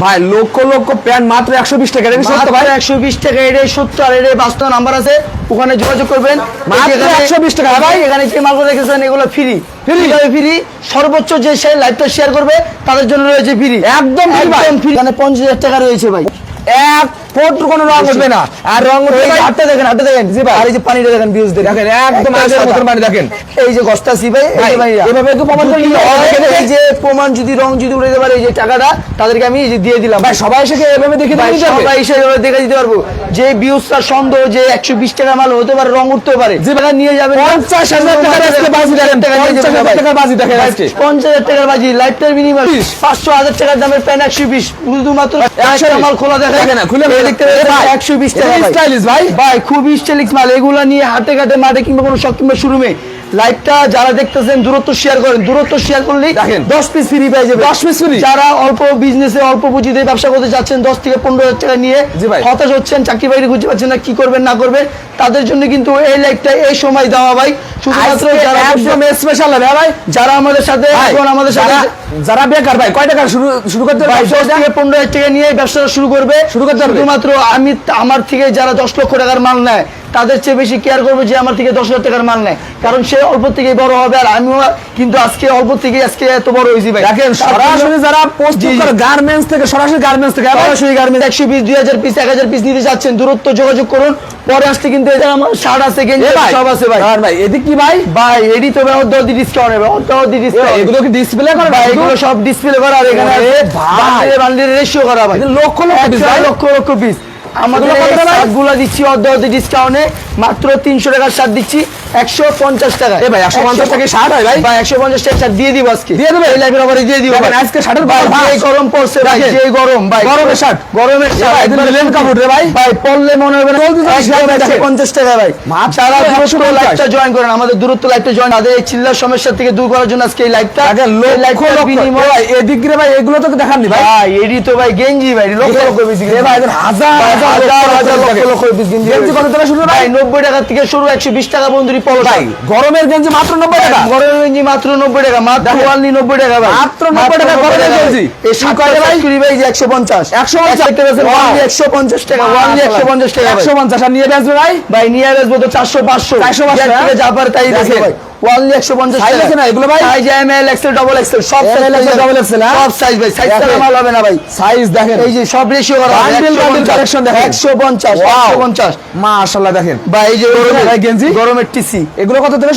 ভাই লক্ষ লক্ষ প্যান্ট মাত্র একশো বিশ টাকা। এটা সত্য ভাই? একশো বিশ টাকা এটাই সত্য আর এটাই বাস্তব নাম্বার আছে। ওখানে যোগাযোগ করবেন। একশো বিশ 120 টাকা, ভাই? এখানে যে মালগুলো রেখেছেন এগুলো ফ্রি ফ্রি ফ্রি সর্বোচ্চ যে সে লাইভটা শেয়ার করবে তাদের জন্য রয়েছে ফ্রি একদম। একদম ফ্রি মানে পঞ্চাশ হাজার টাকা রয়েছে ভাই। এক ফুট কোনো রং উঠবে না। আর রং উঠবে ভাই, হাতটা দেখেন হাতটা দেখেন জি ভাই। আর এই যে পানিটা দেখেন ভিউজ দেখেন। একদম আগের মতন পানি দেখেন। এই যে গস্তাসি ভাই এই ভাই, এভাবে একটু প্রমাণ করে এই যে প্রমাণ যদি রং যদি উঠে পারে এই যে টাকাটা তাদেরকে আমি যে দিয়ে দিলাম। ভাই সবাই এসে এভাবে দেখে দিতে হবে সবাই এসে এভাবে দেখে দিতে পারব। যে ভিউজটা সন্দেহ যে একশো বিশ টাকা মাল হতে পারে রং উঠতে পারে। যে টাকা নিয়ে যাবেন। পঞ্চাশ হাজার টাকার আজকে বাজি দেখেন টাকা পঞ্চাশ যাবেন হাজার ভাই। টাকার বাজি দেখেন আজকে। পঞ্চাশ হাজার টাকার বাজি লাইফটার মিনিমাম পাঁচশো হাজার টাকার দামের প্যান্ট একশো বিশ শুধুমাত্র একশো মাল খোলা দেখেন। না, খুলে দেখতে একশো বিশ টাকা ভাই। ভাই। ভাই খুব স্টাইলিশ মাল এগুলা নিয়ে হাতে ঘাটে মাঠে কিংবা কোনো শপ কিংবা শোরুমে লাইভটা যারা দেখতেছেন দূরত্ব শেয়ার করেন দূরত্ব শেয়ার করলেই দেখেন। দশ পিস ফ্রি পেয়ে যাবে 10 piece free? যারা অল্প বিজনেসে অল্প পুঁজিতে ব্যবসা করতে চাচ্ছেন দশ থেকে পনেরো হাজার টাকা নিয়ে। হতাশ হচ্ছেন চাকরি বাকরি খুঁজে পাচ্ছেন না কি করবেন না করবেন তাদের জন্য কিন্তু এই লাইভটা এই সময় দেওয়া ভাই শুধুমাত্র যারা একদম স্পেশাল হবে। ভাই যারা আমাদের সাথে এখন আমাদের সাথে যারা- যারা বেকার ভাই কয় টাকা শুরু শুরু করতে ভাই দশ থেকে পনেরো হাজার টাকা নিয়ে ব্যবসাটা শুরু করবে। শুরু করতে হবে। শুধুমাত্র আমি আমার থেকে যারা দশ লক্ষ টাকার মাল নেয় তাদের চেয়ে বেশি কেয়ার করব যে আমার থেকে দশ হাজার টাকার মাল নেয়। কারণ সে অল্প থেকেই বড় হবে আর আমিও কিন্তু আজকে অল্প থেকে আজকে এত বড় হয়েছি ভাই। দেখেন সরাসরি যারা। করে গার্মেন্টস থেকে সরাসরি গার্মেন্টস থেকে সরাসরি গার্মেন্টস একশো পিস দুই হাজার পিস এক হাজার পিস নিতে যাচ্ছেন দূরত্ব যোগাযোগ করুন। পরে আসতে কিন্তু এটা আমার শার্ট আছে গেঞ্জি সব আছে ভাই। আর ভাই এদিক কি ভাই? ভাই এডি তো অর্ধ ডিসকাউন্ট হবে অর্ধ ডিসকাউন্ট এগুলো কি ডিসপ্লে করে ভাই এগুলো সব ডিসপ্লে করা আর এখানে ভাই। বান্ডিলে রেশিও করা ভাই। লক্ষ লক্ষ পিস ভাই। লক্ষ লক্ষ পিস আমাদের এগুলো কত ভাই? গুলা দিচ্ছি অর্ধ অর্ধ ডিসকাউন্টে মাত্র তিনশো টাকার শার্ট দিচ্ছি। একশো পঞ্চাশ টাকা এ ভাই, 150 টাকায় শার্ট হয় ভাই? ভাই একশো পঞ্চাশ টাকা দিয়ে দিব আজকে। দিয়ে দিবে? এই লাইভের অফারে দিয়ে দিব আজকে ভাই যে গরম পড়ছে ভাই যে গরম ভাই। গরমের। গরমের ভাই, কাপড় রে ভাই। ভাই। পড়লে মনে হবে না। চলতে চলতে একদম শার্ট একশো দেখেন। পঞ্চাশ টাকা ভাই। মাত্র যারা দূরত্ব 150 লাইভটা জয়েন করেন। আমাদের দূরত্ব লাইভটা জয়েন তাদের এই চিল্লার সমস্যা থেকে দূর করার জন্য আজকে এই এই লক্ষ বিনিময়ে ভাই, এদিক রে ভাই এগুলো তো দেখাননি ভাই। ভাই এডি তো ভাই গেঞ্জি ভাই লক্ষ লক্ষ এ ভাই, হাজার হাজার হাজার লক্ষ লক্ষ গেঞ্জি কত টাকা শুরু? ভাই নব্বই টাকা থেকে শুরু একশো বিশ টাকা পর্যন্ত পলো ভাই গরমের গেঞ্জি মাত্র নব্বই টাকা। গরমের গেঞ্জি মাত্র নব্বই টাকা মাত্র ওয়ানলি টাকা ভাই। মাত্র 90 টাকা গরমের গেঞ্জি। এই শার্ট কয় ভাই। কুড়ি ভাই যে একশো পঞ্চাশ। 150 Wow. ওয়ানলি একশো পঞ্চাশ টাকা ওয়ানলি একশো পঞ্চাশ টাকা ভাই। একশো পঞ্চাশ আর নিয়ে আসবে ভাই? ভাই নিয়ে আসব তো চারশো পাঁচশো। 400, 500, যার যা পারে তাই দেখে ভাই। ওয়ানলি একশো পঞ্চাশ Size টাকা আছে না এগুলো ভাই? Size M L XL double XL সব সাইজ যাবেন। XL, হ্যাঁ? সব সাইজ ভাই সাইজ দেখেন। মাল হবে না ভাই সাইজ দেখেন এই যে সব রেশিও করা বান্ডেল বান্ডেল কালেকশন দেখেন। একশো পঞ্চাশ Wow. একশো পঞ্চাশ মাশাআল্লাহ দেখেন ভাই এই যে গরমের গেঞ্জি? গরমের টিসি এগুলো কত শুরু